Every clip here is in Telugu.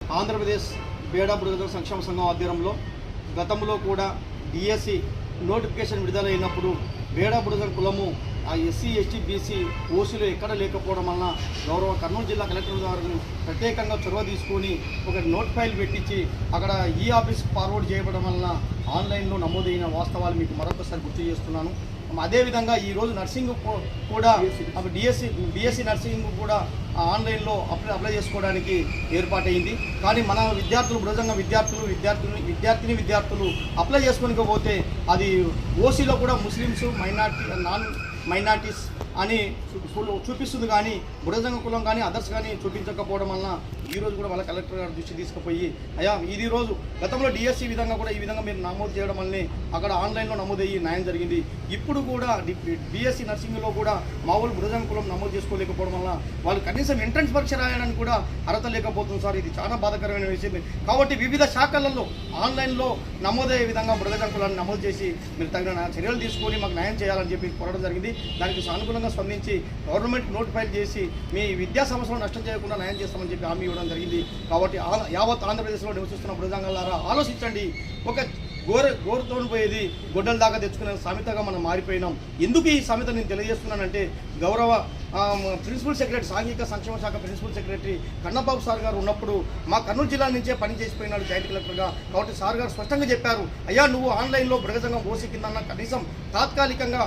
ఆంధ్రప్రదేశ్ బేడా బుడగల సంక్షేమ సంఘం ఆధ్వర్యంలో గతంలో కూడా డిఎస్సి నోటిఫికేషన్ విడుదలైనప్పుడు బేడా బుడగల కులము ఆ ఎస్సీ ఎస్టీ బీసీ ఓసీలు ఎక్కడ లేకపోవడం వలన గౌరవ కర్నూలు జిల్లా కలెక్టర్ గారు ప్రత్యేకంగా చొరవ తీసుకొని ఒక నోట్ ఫైల్ పెట్టించి అక్కడ ఈ ఆఫీస్ ఫార్వర్డ్ చేయడం వలన ఆన్లైన్లో నమోదైన వాస్తవాలు మీకు మరొకసారి గుర్తు చేస్తున్నాను. అదేవిధంగా ఈరోజు నర్సింగ్ కూడా డిఎస్సి బిఎస్సి నర్సింగ్ కూడా ఆన్లైన్లో అప్లై అప్లై చేసుకోవడానికి ఏర్పాటైంది కానీ మన విద్యార్థులు బృహంగా విద్యార్థులు విద్యార్థులు విద్యార్థిని విద్యార్థులు అప్లై చేసుకోనికపోతే అది ఓసీలో కూడా ముస్లిమ్స్ మైనార్టీ నాన్ మైనార్టీస్ అని చూపిస్తుంది కానీ బుడజంగ కులం కానీ అదర్స్ కానీ చూపించకపోవడం వలన ఈ రోజు కూడా వాళ్ళ కలెక్టర్ గారి దృష్టి తీసుకుపోయి అయ్యా ఇది రోజు గతంలో డిఎస్సి విధంగా కూడా ఈ విధంగా మీరు నమోదు చేయడం వల్లనే అక్కడ ఆన్లైన్లో నమోదయ్యి న్యాయం జరిగింది. ఇప్పుడు కూడా బిఎస్సి నర్సింగ్లో కూడా మామూలు బుడజంగ కులం నమోదు చేసుకోలేకపోవడం వల్ల వాళ్ళు కనీసం ఎంట్రన్స్ పరీక్ష రాయడానికి కూడా అర్హత లేకపోతుంది సార్. ఇది చాలా బాధాకరమైన విషయం. కాబట్టి వివిధ శాఖలలో ఆన్లైన్లో నమోదయ్యే విధంగా బుడజంగ కులాన్ని నమోదు చేసి మీరు తగిన చర్యలు తీసుకొని మాకు న్యాయం చేయాలని చెప్పి కోరడం జరిగింది. దానికి సానుకూలంగా స్పందించి గవర్నమెంట్ నోటిఫైల్ చేసి మీ విద్యా సంవత్సరం నష్టం చేయకుండా న్యాయం చేస్తామని చెప్పి హామీ ఇవ్వడం జరిగింది. కాబట్టి యావత్ ఆంధ్రప్రదేశ్లో నివసిస్తున్న ప్రజాంగాలారా ఆలోచించండి. ఒక గోర గోరుతో పోయేది గొడ్డల దాకా తెచ్చుకునే సామెతగా మనం మారిపోయినాం. ఎందుకు ఈ సామెత నేను తెలియజేస్తున్నానంటే గౌరవ ప్రిన్సిపల్ సెక్రటరీ సాంఘిక సంక్షేమ శాఖ ప్రిన్సిపల్ సెక్రటరీ కన్నబాబు సార్ గారు ఉన్నప్పుడు మా కర్నూలు జిల్లా నుంచే పని చేసిపోయినాడు జాయింట్ కలెక్టర్గా కాబట్టి సార్ గారు స్పష్టంగా చెప్పారు అయ్యా నువ్వు ఆన్లైన్లో బృగజంగం ఓసి కింద కనీసం తాత్కాలికంగా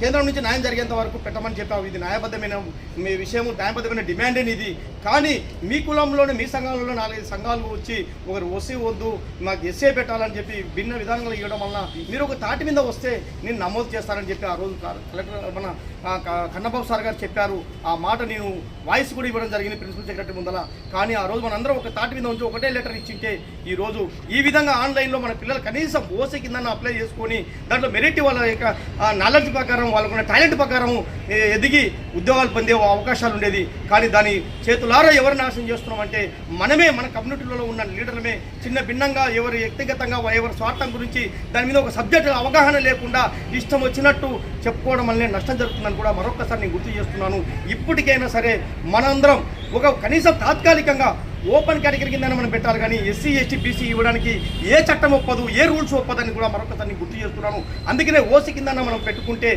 కేంద్రం నుంచి న్యాయం జరిగేంత వరకు పెట్టమని చెప్పావు. ఇది న్యాయబద్ధమైన మీ విషయం న్యాయబద్ధమైన డిమాండ్ ఇది. కానీ మీ కులంలోనే మీ సంఘాలలో నాలుగైదు సంఘాలు వచ్చి ఒకరు ఓసీ వద్దు మాకు ఎస్ఏ పెట్టాలని చెప్పి భిన్న విధానాలు ఇవ్వడం వలన మీరు ఒక తాటి మీద వస్తే నేను నమోదు చేస్తానని చెప్పి ఆ రోజు కలెక్టర్ మన క- కన్నబాబు సార్ గారు చెప్పారు. ఆ మాట నేను వాయిస్ కూడా ఇవ్వడం జరిగింది ప్రిన్సిపల్ సెక్రటరీ ముందల. కానీ ఆ రోజు మనందరం ఒక తాటి మీద ఉంచి ఒకటే లెటర్ ఇచ్చింటే ఈ రోజు ఈ విధంగా ఆన్లైన్లో మన పిల్లలు కనీసం ఓసీ కింద అప్లై చేసుకొని దాంట్లో మెరిట్ వాళ్ళ యొక్క నాలెడ్జ్ ప్రకారం వాళ్ళకున్న టాలెంట్ ప్రకారం ఎదిగి ఉద్యోగాలు పొందే అవకాశాలు ఉండేది. కానీ దాని చేతులారా ఎవరు నాశనం చేస్తున్నామంటే మనమే మన కమ్యూనిటీలో ఉన్న లీడర్లమే. చిన్న భిన్నంగా ఎవరు వ్యక్తిగతంగా ఎవరి స్వార్థం గురించి దాని మీద ఒక సబ్జెక్ట్ అవగాహన లేకుండా ఇష్టం వచ్చినట్టు చెప్పుకోవడం వల్లనే నష్టం జరుగుతుందని కూడా మరొకసారి నేను గుర్తు చేస్తున్నాను. ఇప్పటికైనా సరే మనందరం ఒక కనీసం తాత్కాలికంగా ఓపెన్ కేటగిరీ కింద మనం పెట్టాలి కానీ ఎస్సీ ఎస్టీ బీసీ ఇవ్వడానికి ఏ చట్టం ఒప్పదు ఏ రూల్స్ ఒప్పదని కూడా మరొకసారి గుర్తు చేస్తున్నాను. అందుకనే ఓసీ కింద మనం పెట్టుకుంటే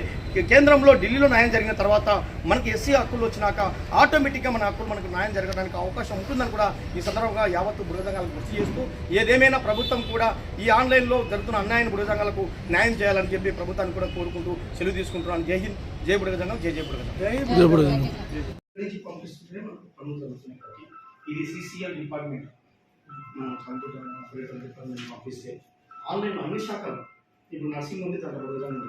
కేంద్రంలో ఢిల్లీలో న్యాయం జరిగిన తర్వాత మనకి ఎస్సీ హక్కులు వచ్చినాక ఆటోమేటిక్గా మన హక్కులు మనకు న్యాయం జరగడానికి అవకాశం ఉంటుందని కూడా ఈ సందర్భంగా యావత్తు బృహదంగాలకు గుర్తు చేస్తూ ఏదేమైనా ప్రభుత్వం కూడా ఈ ఆన్లైన్లో జరుగుతున్న అన్యాయం బృహదంగాలకు న్యాయం చేయాలని చెప్పి ప్రభుత్వాన్ని కూడా కోరుకుంటూ సెలవు తీసుకుంటున్నాను. జై హింద్ జై బుడగజంగం జై జై బుడగజంగం నుంచి పంపిస్తుంటే మనకు పనులు జరుగుతున్నాయి కాబట్టి ఇది సిసిఎల్ డిపార్ట్మెంట్ మన కంప్యూటర్ ఆపరేటర్ డిపార్ట్మెంట్ ఆఫీసే ఆన్లైన్ అన్ని శాఖలు ఇప్పుడు నర్సింగ్ ఉంది దాంట్లో బుడగజంగం